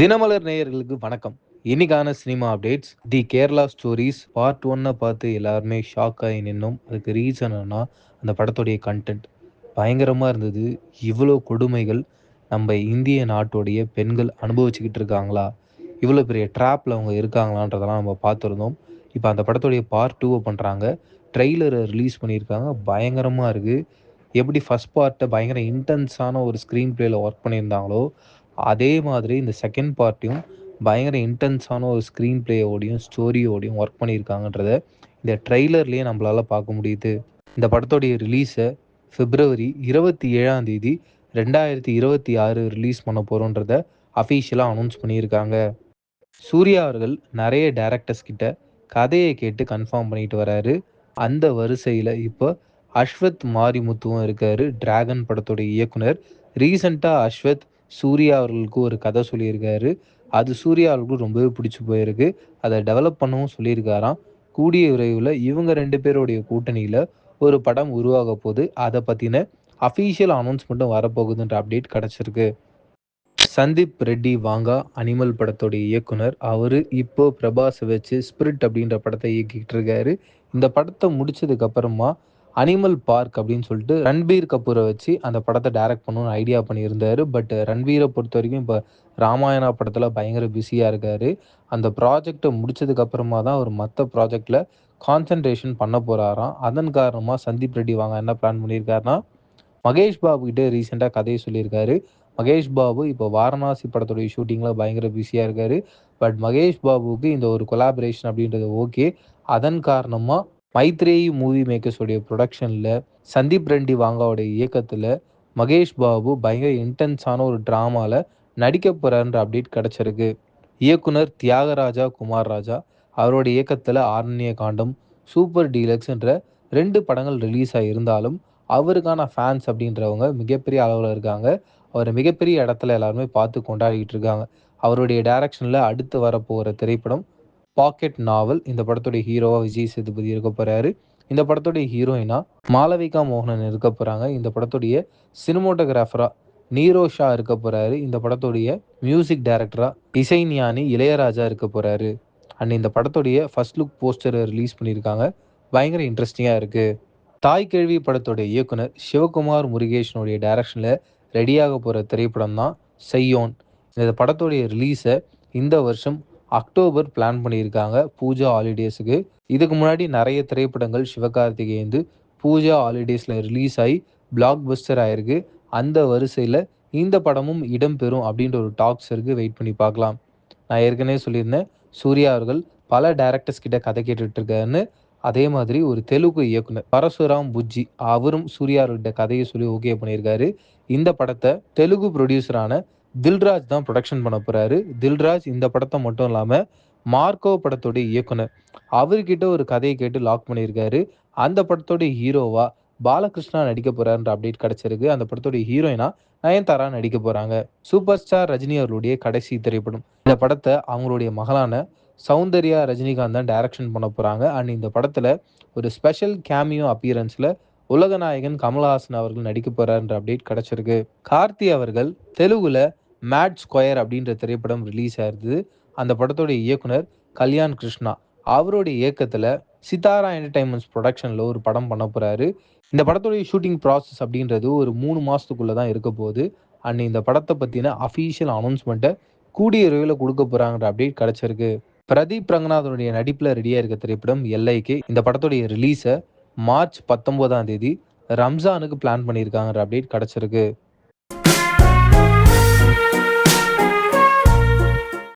தினமலர் நேயர்களுக்கு வணக்கம். இன்னைக்கான cinema updates the Kerala stories part ஒன்னை பார்த்து எல்லாருமே ஷாக் ஆகி நின்னோம். அதுக்கு ரீசன் என்ன அந்த படத்துடைய கண்டென்ட் பயங்கரமாக இருந்தது. இவ்வளோ கொடுமைகள் நம்ம இந்திய நாட்டுடைய பெண்கள் அனுபவிச்சுக்கிட்டு இருக்காங்களா? இவ்வளோ பெரிய ட்ராப்பில் அவங்க இருக்காங்களான்றதெல்லாம் நம்ம பார்த்துருந்தோம். இப்போ அந்த படத்துடைய பார்ட் டூவை பண்ணுறாங்க ட்ரெய்லரை ரிலீஸ் பண்ணியிருக்காங்க. பயங்கரமாக இருக்குது எப்படி ஃபஸ்ட் பார்ட்டை பயங்கர இன்டென்ஸான ஒரு ஸ்க்ரீன் பிளேயில் ஒர்க் பண்ணியிருந்தாங்களோ அதே மாதிரி இந்த செகண்ட் பார்ட்டியும் பயங்கர இன்டென்ஸான ஒரு ஸ்க்ரீன் பிளேயோடையும் ஸ்டோரியோடையும் ஒர்க் பண்ணியிருக்காங்கன்றத இந்த ட்ரெய்லர்லேயே நம்மளால் பார்க்க முடியுது. இந்த படத்தோடைய ரிலீஸை பிப்ரவரி இருபத்தி ஏழாம் தேதி ரெண்டாயிரத்தி இருபத்தி ஆறு ரிலீஸ் பண்ண போகிறோன்றத அஃபீஷியலாக அனௌன்ஸ் பண்ணியிருக்காங்க. சூர்யா அவர்கள் நிறைய டேரக்டர்ஸ் கிட்ட கதையை கேட்டு கன்ஃபார்ம் பண்ணிட்டு வராரு. அந்த வரிசையில் இப்போ அஸ்வத் மாரிமுத்துவும் இருக்காரு டிராகன் படத்தோடைய இயக்குனர். ரீசண்டாக அஸ்வத் சூர்யா அவர்களுக்கு ஒரு கதை சொல்லியிருக்காரு. அது சூர்யா அவர்களுக்கு ரொம்பவே பிடிச்சி போயிருக்கு. அதை டெவலப் பண்ணவும் சொல்லியிருக்காராம். கூடிய விரைவில் இவங்க ரெண்டு பேருடைய கூட்டணியில் ஒரு படம் உருவாக போகுது. அதை பற்றின அஃபீஷியல் அனௌன்ஸ்மெண்ட்டும் வரப்போகுதுன்ற அப்டேட் கிடச்சிருக்கு. சந்தீப் ரெட்டி வாங்கா அனிமல் படத்தோடைய இயக்குனர். அவர் இப்போ பிரபாஸை வச்சு ஸ்பிரிட் அப்படின்ற படத்தை இயக்கிட்டு இருக்காரு. இந்த படத்தை முடிச்சதுக்கு அப்புறமா அனிமல் பார்க் அப்படின்னு சொல்லிட்டு ரன்பீர் கபூரை வச்சு அந்த படத்தை டைரக்ட் பண்ணணும்னு ஐடியா பண்ணியிருந்தாரு. பட் ரன்பீரை பொறுத்த வரைக்கும் இப்போ ராமாயணா படத்தில் பயங்கர பிஸியாக இருக்கார். அந்த ப்ராஜெக்டை முடிச்சதுக்கப்புறமா தான் அவர் மற்ற ப்ராஜெக்டில் கான்சன்ட்ரேஷன் பண்ண போகிறாராம் அதன் காரணமாக சந்தீப் ரெட்டி வாங்க என்ன பிளான் பண்ணியிருக்காருன்னா மகேஷ் பாபு கிட்டே ரீசெண்டாக கதையை சொல்லியிருக்காரு. மகேஷ் பாபு இப்போ வாரணாசி படத்துடைய ஷூட்டிங்கில் பயங்கர பிஸியாக இருக்கார். பட் மகேஷ் பாபுவுக்கு இந்த ஒரு கொலாபரேஷன் அப்படின்றது ஓகே அதன் காரணமாக மைத்ரேயி மூவி மேக்கர்ஸோடைய ப்ரொடக்ஷனில் சந்தீப் ரெண்டி வாங்காவுடைய இயக்கத்தில் மகேஷ் பாபு பயங்கர இன்டென்ஸான ஒரு ட்ராமாவில் நடிக்க போகிறார்ன்ற அப்டேட் கிடச்சிருக்கு. இயக்குனர் தியாகராஜா குமார் ராஜா அவரோட இயக்கத்தில் ஆரண்ய காண்டம் சூப்பர் டீலக்ஸ்ன்ற ரெண்டு படங்கள் ரிலீஸ் ஆகியிருந்தாலும் அவருக்கான ஃபேன்ஸ் அப்படின்றவங்க மிகப்பெரிய அளவில் இருக்காங்க. அவர் மிகப்பெரிய இடத்துல எல்லாருமே பார்த்து கொண்டாடிக்கிட்டு இருக்காங்க. அவருடைய டைரக்ஷனில் அடுத்து வரப்போகிற திரைப்படம் பாக்கெட் நாவல் இந்த படத்துடைய ஹீரோவா விஜய் சேதுபதி இருக்க போறாரு. இந்த படத்துடைய ஹீரோயினா மாளவிகா மோகனன் இருக்க போறாங்க. இந்த படத்துடைய சினிமோட்டோகிராஃபரா நீரோ ஷா இருக்க போறாரு. இந்த படத்துடைய மியூசிக் டைரக்டரா இசைஞானி இளையராஜா இருக்க போறாரு. அண்ட் இந்த படத்துடைய ஃபர்ஸ்ட் லுக் போஸ்டரை ரிலீஸ் பண்ணியிருக்காங்க. பயங்கர இன்ட்ரெஸ்டிங்காக இருக்கு. தாய் கேள்வி படத்துடைய இயக்குனர் சிவகுமார் முருகேஷனுடைய டைரக்ஷனில் ரெடியாக போகிற திரைப்படம் தான் செய்யோன். இந்த படத்துடைய ரிலீஸை இந்த வருஷம் அக்டோபர் பிளான் பண்ணியிருக்காங்க பூஜா ஹாலிடேஸுக்கு இதுக்கு முன்னாடி நிறைய திரைப்படங்கள் சிவகார்த்திகேயந்து பூஜா ஹாலிடேஸில் ரிலீஸ் ஆகி பிளாக் பஸ்டர் ஆயிருக்கு. அந்த வரிசையில் இந்த படமும் இடம்பெறும் அப்படின்ற ஒரு டாக்ஸ் இருக்குது வெயிட் பண்ணி பார்க்கலாம். நான் ஏற்கனவே சொல்லியிருந்தேன் சூர்யா அவர்கள் பல டேரக்டர்ஸ் கிட்ட கதை கேட்டுட்ருக்காருன்னு அதே மாதிரி ஒரு தெலுங்கு இயக்குனர் பரசுராம் புஜ்ஜி அவரும் சூர்யா அவர்கிட்ட கதையை சொல்லி ஓகே பண்ணியிருக்காரு. இந்த படத்தை தெலுங்கு ப்ரொடியூசரான தில்ராஜ் தான் ப்ரொடக்ஷன் பண்ண போறாரு. தில்ராஜ் இந்த படத்தை மட்டும் இல்லாமல் மார்க்கோ படத்தோடைய இயக்குனர். அவர்கிட்ட ஒரு கதையை கேட்டு லாக் பண்ணியிருக்காரு. அந்த படத்தோடைய ஹீரோவா பாலகிருஷ்ணா நடிக்க போறாருன்ற அப்டேட் கிடைச்சிருக்கு. அந்த படத்தோடைய ஹீரோயினா நயன்தாரா நடிக்க போறாங்க. சூப்பர் ஸ்டார் ரஜினி அவர்களுடைய கடைசி திரைப்படம். இந்த படத்தை அவங்களுடைய மகளான சௌந்தர்யா ரஜினிகாந்த் தான் டைரக்ஷன் பண்ண போறாங்க. அண்ட் இந்த படத்துல ஒரு ஸ்பெஷல் கேமியோ அப்பியரன்ஸ்ல உலகநாயகன் கமல்ஹாசன் அவர்கள் நடிக்க போறாருன்ற அப்டேட் கிடைச்சிருக்கு. கார்த்தி அவர்கள் தெலுங்குல மேட் ஸ்கொயர் அப்படின்ற திரைப்படம் ரிலீஸ் ஆயிருந்தது. அந்த படத்தோட இயக்குனர் கல்யாண் கிருஷ்ணா. அவருடைய இயக்கத்தில் சிதாரா என்டர்டைன்மெண்ட்ஸ் ப்ரொடக்ஷனில் ஒரு படம் பண்ண போகிறாரு இந்த படத்துடைய ஷூட்டிங் ப்ராசஸ் அப்படின்றது ஒரு மூணு மாதத்துக்குள்ளே தான் இருக்க போகுது. அண்ட் இந்த படத்தை பற்றின அஃபீஷியல் அனௌன்ஸ்மெண்ட்டை கூடிய விரைவில் கொடுக்க போகிறாங்கிற அப்டேட் கிடச்சிருக்கு. பிரதீப் ரங்கநாதனுடைய நடிப்பில் ரெடியாக இருக்க திரைப்படம் எல்ஐக்கு இந்த படத்துடைய ரிலீஸை மார்ச் பத்தொம்போதாம் தேதி ரம்ஜானுக்கு பிளான் பண்ணியிருக்காங்கிற அப்டேட் கிடச்சிருக்கு.